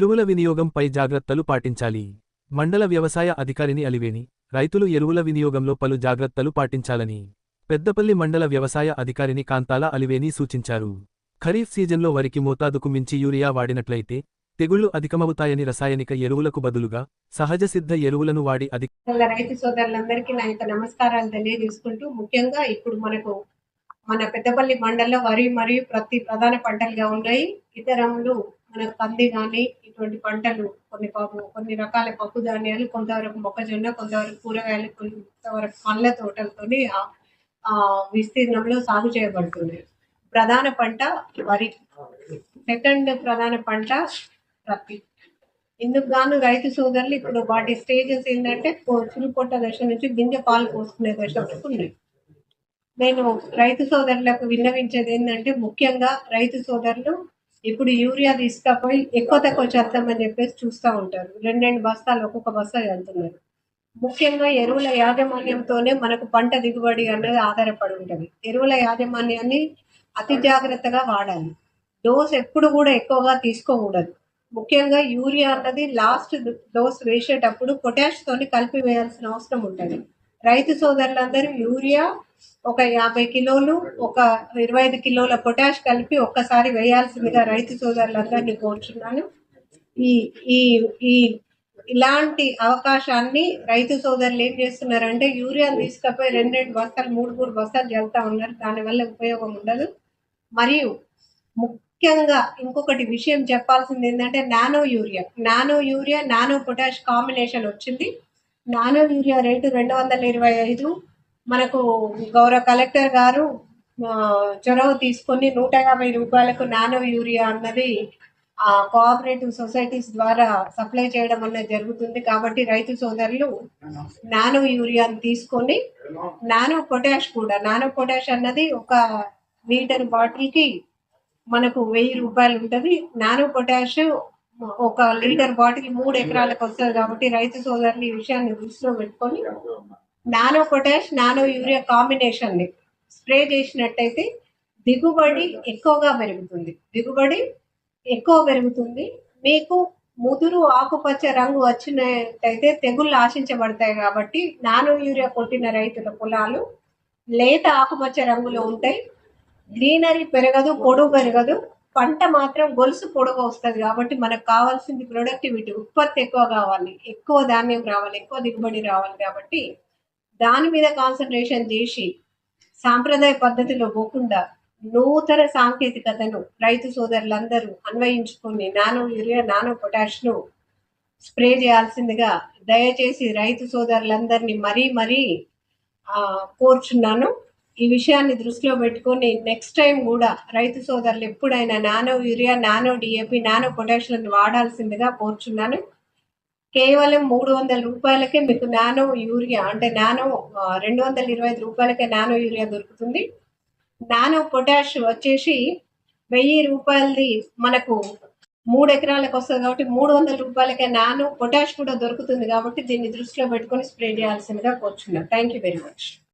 ఎరువుల వినియోగంపై జాగ్రత్తలు పాటించాలి. మండల వ్యవసాయ అధికారిని అలివేని రైతులు ఎరువుల వినియోగంలో పలు జాగ్రత్తలు పాటించాలని పెద్దపల్లి మండల వ్యవసాయ అధికారిని కాంతాల అలివేని సూచించారు. ఖరీఫ్ సీజన్లో వరికి మోతాదుకు మించి యూరియా వాడినట్లయితే తెగుళ్ళు అధికమవుతాయని రసాయనిక ఎరువులకు బదులుగా సహజ సిద్ధ ఎరువులను వాడి అధిక రైతు సోదరులందరికీ నా యొక్క నమస్కారాలు తెలియజేసుకుంటూ ముఖ్యంగా ఇప్పుడు మనకు మన పెద్దపల్లి మండలంలో వరి మరియు ప్రతి ప్రధాన పంటలుగా ఉన్నాయి. ఇతరములు మన కంది కానీ ఇటువంటి పంటలు కొన్ని పప్పు కొన్ని రకాల పప్పు ధాన్యాలు కొంతవరకు మొక్కజొన్న కొంతవరకు కూరగాయలు కొంతవరకు పండ్ల తోటలతోని ఆ- విస్తీర్ణంలో సాగు చేయబడుతున్నాయి ప్రధాన పంట వరి. సెకండ్ ప్రధాన పంట ప్రత్తి ఇందుకు గాను రైతు సోదరులు ఇప్పుడు వాటి స్టేజెస్ ఏంటంటే పొ- చిరుపొట్ట దశ నుంచి గింజ పాలు పోసుకునే దశ వరకు ఉన్నాయి. నేను రైతు సోదరులకు విన్నవించేది ఏంటంటే ముఖ్యంగా రైతు సోదరులు ఇప్పుడు యూరియా తీసుకపోయి ఎక్కువ తక్కువ చేద్దామని చెప్పేసి చూస్తూ ఉంటారు. రెండు రెండు బస్తాలు ఒక్కొక్క బస్తా వెళ్తున్నారు. ముఖ్యంగా ఎరువుల యాజమాన్యంతోనే మనకు పంట దిగుబడి అనేది ఆధారపడి ఉంటుంది. ఎరువుల యాజమాన్యాన్ని అతి జాగ్రత్తగా వాడాలి. డోస్ ఎప్పుడు కూడా ఎక్కువగా తీసుకోకూడదు. ముఖ్యంగా యూరియా అన్నది లాస్ట్ డోస్ వేసేటప్పుడు పొటాష్ తోని కలిపి వేయాల్సిన అవసరం ఉంటుంది. రైతు సోదరులందరూ యూరియా ఒక యాభై కిలోలు ఒక ఇరవై ఐదు కిలోల పొటాష్ కలిపి ఒక్కసారి వేయాల్సిందిగా రైతు సోదరులందరినీ కోరుచున్నాను. ఈ ఈ ఈ ఇలాంటి అవకాశాన్ని రైతు సోదరులు ఏం చేస్తున్నారంటే యూరియా తీసుకపోయి రెండు రెండు బస్తాలు మూడు మూడు బస్తాలు చల్లుతా ఉన్నారు. దానివల్ల ఉపయోగం ఉండదు. మరియు ముఖ్యంగా ఇంకొకటి విషయం చెప్పాల్సింది ఏంటంటే nano urea. Nano urea nano potash combination వచ్చింది. నానో యూరియా రేటు రెండు వందల ఇరవై ఐదు మనకు గౌరవ కలెక్టర్ గారు చొరవ తీసుకొని నూట యాభై రూపాయలకు నానో యూరియా అన్నది ఆ కోఆపరేటివ్ సొసైటీస్ ద్వారా సప్లై చేయడం అన్నది జరుగుతుంది. కాబట్టి రైతు సోదరులు నానో యూరియాని తీసుకొని నానో పొటాష్ కూడా నానో పొటాష్ అన్నది ఒక లీటర్ బాటిల్కి మనకు వెయ్యి రూపాయలు ఉంటుంది. నానో పొటాష్ ఒక లీటర్ బాటిల్ మూడు ఎకరాలకు వస్తుంది. కాబట్టి రైతు సోదరులు ఈ విషయాన్ని దృష్టిలో పెట్టుకొని నానో పొటాష్ నానో యూరియా కాంబినేషన్ని స్ప్రే చేసినట్టయితే దిగుబడి ఎక్కువగా పెరుగుతుంది. దిగుబడి ఎక్కువ పెరుగుతుంది. మీకు ముదురు ఆకుపచ్చ రంగు వచ్చినట్టయితే తెగుళ్ళు ఆశించబడతాయి కాబట్టి నానో యూరియా కొట్టిన రైతుల పొలాలు లేత ఆకుపచ్చ రంగులో ఉంటాయి. గ్రీనరీ పెరగదు పొడుగు పెరగదు. పంట మాత్రం గొలుసు పొడుగు వస్తుంది కాబట్టి మనకు కావాల్సింది ప్రొడక్టివిటీ ఉత్పత్తి ఎక్కువ కావాలి. ఎక్కువ ధాన్యం రావాలి ఎక్కువ దిగుబడి రావాలి కాబట్టి దాని మీద కాన్సన్ట్రేషన్ చేసి సాంప్రదాయ పద్ధతిలో పోకుండా నూతన సాంకేతికతను రైతు సోదరులందరూ అన్వయించుకొని నానో యూరియా నానో పొటాష్ను స్ప్రే చేయాల్సిందిగా దయచేసి రైతు సోదరులందరినీ మరీ మరీ కోర్చున్నాను కోరుచున్నాను. ఈ విషయాన్ని దృష్టిలో పెట్టుకొని నెక్స్ట్ టైం కూడా రైతు సోదరులు ఎప్పుడైనా nano urea nano DAP nano potassium వాడాల్సిందిగా కోరుచున్నాను. కేవలం మూడు వందల రూపాయలకే మీకు నానో యూరియా అంటే నానో రెండు వందల ఇరవై ఐదు రూపాయలకే నానో యూరియా దొరుకుతుంది. నానో పొటాష్ వచ్చేసి వెయ్యి రూపాయలది మనకు మూడు ఎకరాలకు వస్తుంది కాబట్టి మూడు వందల రూపాయలకే నానో పొటాష్ కూడా దొరుకుతుంది కాబట్టి దీన్ని దృష్టిలో పెట్టుకొని స్ప్రే చేయాల్సిందిగా కోరుచున్నాను. Thank you very much